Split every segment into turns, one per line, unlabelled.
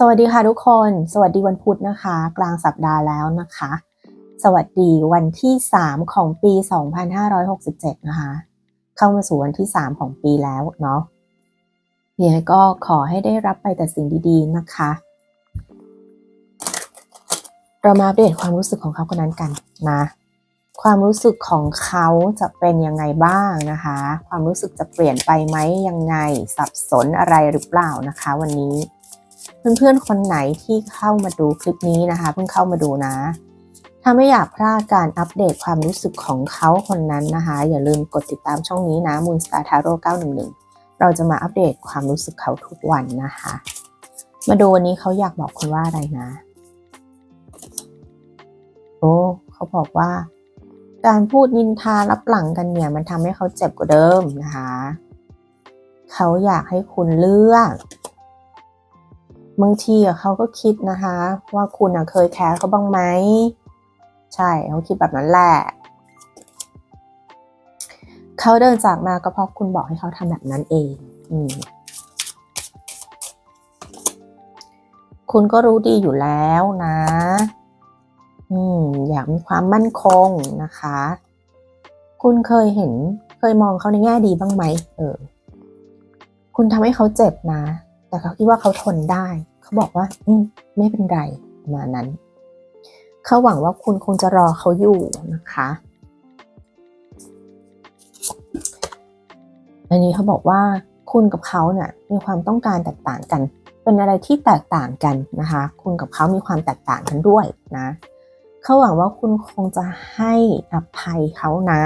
สวัสดีค่ะทุกคน สวัสดีวันพุธนะคะ กลางสัปดาห์แล้วนะคะ สวัสดีวันที่ 3 ของปี 2567 นะคะ เข้ามาสู่วันที่ 3 ของปีแล้วเนาะยังไงก็ขอให้ได้รับไปแต่สิ่งดีๆนะคะ เรามาอัปเดตความรู้สึกของเขาคนนั้นกันนะความรู้สึกของเขาจะเป็นยังไงบ้างนะคะ ความรู้สึกจะเปลี่ยนไปไหมยังไงสับสนอะไรหรือเปล่านะคะ วันนี้ เพื่อนๆคนไหนที่เข้ามาดูคลิปนี้นะคะ เพิ่งเข้ามาดูนะ ถ้าไม่อยากพลาดการอัปเดตความรู้สึกของเขาคนนั้นนะคะ อย่าลืมกดติดตามช่องนี้นะ Moon Star Tarot 911 เราจะมาอัปเดตความรู้สึกเขาทุกวันนะคะ มาดูวันนี้เขาอยากบอกคุณว่าอะไรนะ โอ้เขาบอกว่า การพูดนินทารับหลังกันเนี่ย มันทำให้เขาเจ็บกว่าเดิมนะคะ เขาอยากให้คุณเลือก บางทีเขาก็คิดนะคะ ว่าคุณเคยแคร์เขาบ้างไหม ใช่เขาคิดแบบนั้นแหละเขาเดินจากมาก็เพราะคุณบอกให้เขาทำแบบนั้นเองอคุณก็รู้ดีอยู่แล้วนะ อืม อยากมีความมั่นคงนะคะ คุณเคยเห็น เคยมองเขาในแง่ดีบ้างไหม เออ คุณทำให้เขาเจ็บนะ แต่เขาคิดว่าเขาทนได้ เขาบอกว่า อืมไม่เป็นไรประมาณนั้น เขาหวังว่าคุณคงจะรอเขาอยู่นะคะอันนี้เขาบอกว่าคุณกับเขาเนี่ยมีความต้องการแตกต่างกัน เป็นอะไรที่แตกต่างกันนะคะ คุณกับเขามีความแตกต่างกันด้วยนะเขาหวังว่าคุณคงจะให้อภัยเขานะ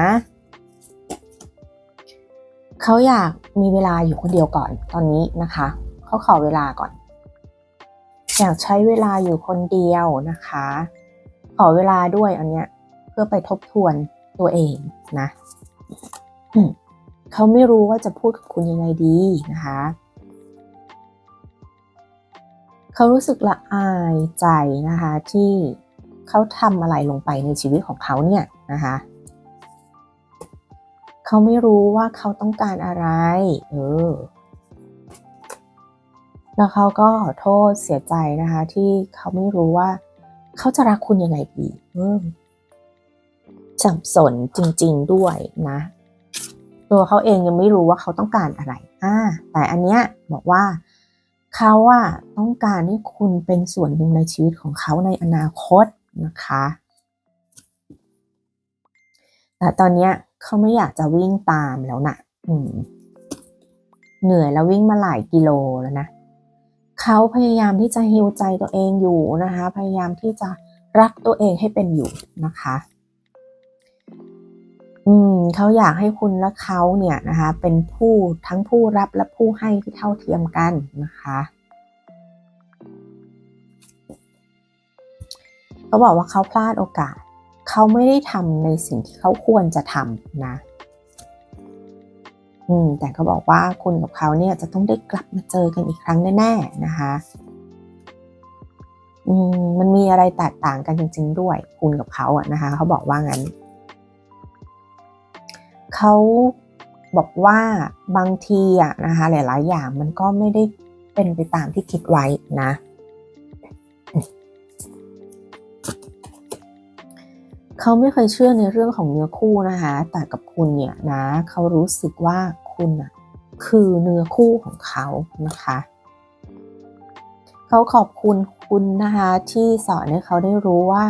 เขาอยากมีเวลาอยู่คนเดียวก่อนตอนนี้นะคะ เขาขอเวลาก่อน อยากใช้เวลาอยู่คนเดียวนะคะ ขอเวลาด้วยอันเนี้ย เพื่อไปทบทวนตัวเองนะเขาไม่รู้ว่าจะพูดกับคุณยังไงดีนะคะเขารู้สึกละอายใจนะคะที่เขาทำอะไรลงไปในชีวิตของเขาเนี่ยนะคะเขาไม่รู้ว่าเขาต้องการอะไร เออ แล้วเขาก็ขอโทษเสียใจนะคะ ที่เขาไม่รู้ว่า เขาจะรักคุณยังไงดีเออสับสนจริง ๆด้วยนะ ตัวเขาเองยังไม่รู้ว่าเขาต้องการอะไรอ่าแต่อันเนี้ยบอกว่าเขาอะต้องการให้คุณเป็นส่วนหนึ่งในชีวิตของเขาในอนาคตนะคะ แต่ตอนเนี้ยเขาไม่อยากจะวิ่งตามแล้วนะอืม เหนื่อยแล้ววิ่งมาหลายกิโลแล้วนะ เขาพยายามที่จะฮิวใจตัวเองอยู่นะคะ พยายามที่จะรักตัวเองให้เป็นอยู่นะคะ อืมเขาอยากให้คุณและเขาเนี่ยนะคะ เป็นผู้ทั้งผู้รับและผู้ให้ที่เท่าเทียมกันนะคะเขาบอกว่าเขาพลาดโอกาส เขาไม่ได้ทำในสิ่งที่เขาควรจะทำนะ อืมแต่เขาบอกว่าคุณกับเขาเนี่ยจะต้องได้กลับมาเจอกันอีกครั้งแน่ๆนะคะอืมมันมีอะไรแตกต่างกันจริง ๆ ด้วยคุณกับเขาอะนะคะ เขาบอกว่างั้นเขาบอกว่าบางทีอะนะคะ หลาย ๆ อย่างมันก็ไม่ได้เป็นไปตามที่คิดไว้นะ เขาไม่เคยเชื่อในเรื่องของเนื้อคู่นะคะ แต่กับคุณเนี่ยนะ เขารู้สึกว่า คุณอะคือเนื้อคู่ของเขานะคะ เขาขอบคุณคุณนะคะที่สอนให้เขาได้รู้ว่า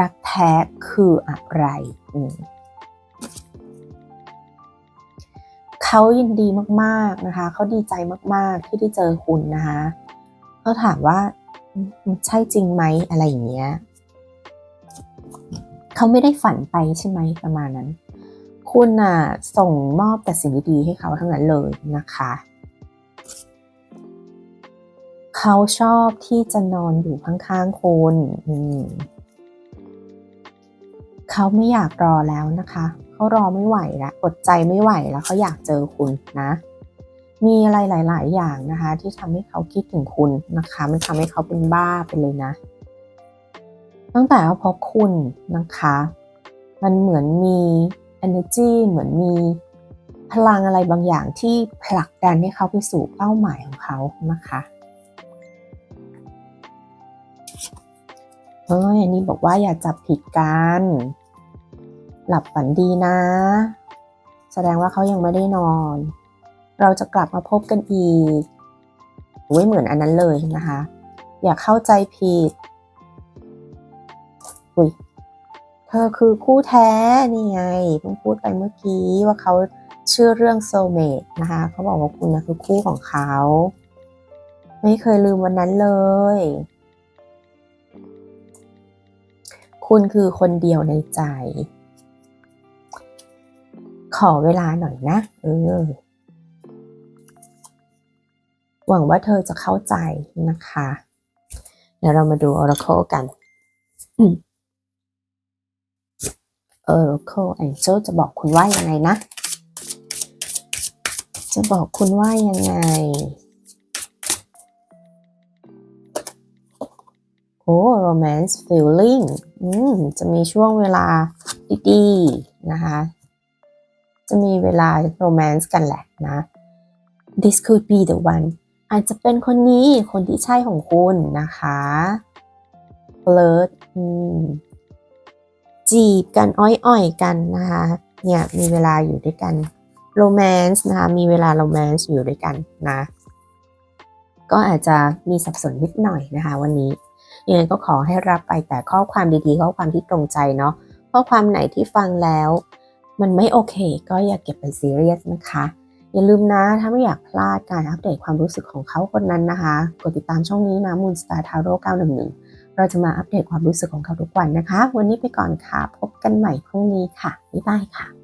รักแท้คืออะไรเขายินดีมากๆนะคะ เขาดีใจมากๆที่ได้เจอคุณนะคะเขาถามว่ามันใช่จริงไหมอะไรอย่างเงี้ย เขาไม่ได้ฝันไปใช่ไหมประมาณนั้น คุณน่ะส่งมอบแต่สิ่งดีๆให้เขาทั้งนั้นเลยนะคะ เขาชอบที่จะนอนอยู่ข้างๆคุณเขาไม่อยากรอแล้วนะคะเขารอไม่ไหวแล้วอดใจไม่ไหวแล้วเขาอยากเจอคุณนะ มีอะไรหลาย ๆ อย่างนะคะ ที่ทำให้เขาคิดถึงคุณนะคะ มันทำให้เขาเป็นบ้าไปเลยนะ ตั้งแต่เขาพบคุณนะคะ มันเหมือนมี energy เหมือนมีพลังอะไรบางอย่างที่ผลักดันให้เขาไปสู่เป้าหมายของเขานะคะเอ้ยอันนี้บอกว่าอย่าจับผิดกัน หลับฝันดีนะ แสดงว่าเขายังไม่ได้นอน เราจะกลับมาพบกันอีกโอ้ยเหมือนอันนั้นเลยนะคะ อย่าเข้าใจผิด อุ้ย เธอคือคู่แท้นี่ไงเพิ่งพูดไปเมื่อกี้ว่าเขาชื่อเรื่อง soulmate นะคะเขาบอกว่าคุณนะคือคู่ของเขา ไม่เคยลืมวันนั้นเลย คุณคือคนเดียวในใจ ขอเวลาหน่อยนะเออหวังว่าเธอจะเข้าใจนะคะ เดี๋ยวเรามาดู Oracle กัน Oracle Angel จะบอกคุณว่ายังไงนะ จะบอกคุณว่ายังไง โอ้ romance feeling อืม จะมีช่วงเวลาดีๆ นะคะ จะมีเวลา romance กันแหละนะ this could be the one อาจจะเป็นคนนี้คนที่ใช่ของคุณนะคะ flirt อืม จีบกันอ้อยๆกันนะคะเนี่ยมีเวลาอยู่ด้วยกัน romance นะคะมีเวลา romance อยู่ด้วยกันนะก็อาจจะมีสับสนนิดหน่อยนะคะ วันนี้ยังไงก็ขอให้รับไปแต่ข้อความดีๆ ข้อความที่ตรงใจเนาะข้อความไหนที่ฟังแล้ว มันไม่โอเค ก็อย่าเก็บเป็นซีเรียสนะคะ อย่าลืมนะถ้าไม่อยากพลาดการอัปเดตความรู้สึกของเขาคนนั้นนะคะ กดติดตามช่องนี้นะ Moon Star Tarot 911 เราจะมาอัปเดตความรู้สึกของเขาทุกวันนะคะ วันนี้ไปก่อนค่ะ พบกันใหม่พรุ่งนี้ค่ะ บ๊ายบายค่ะ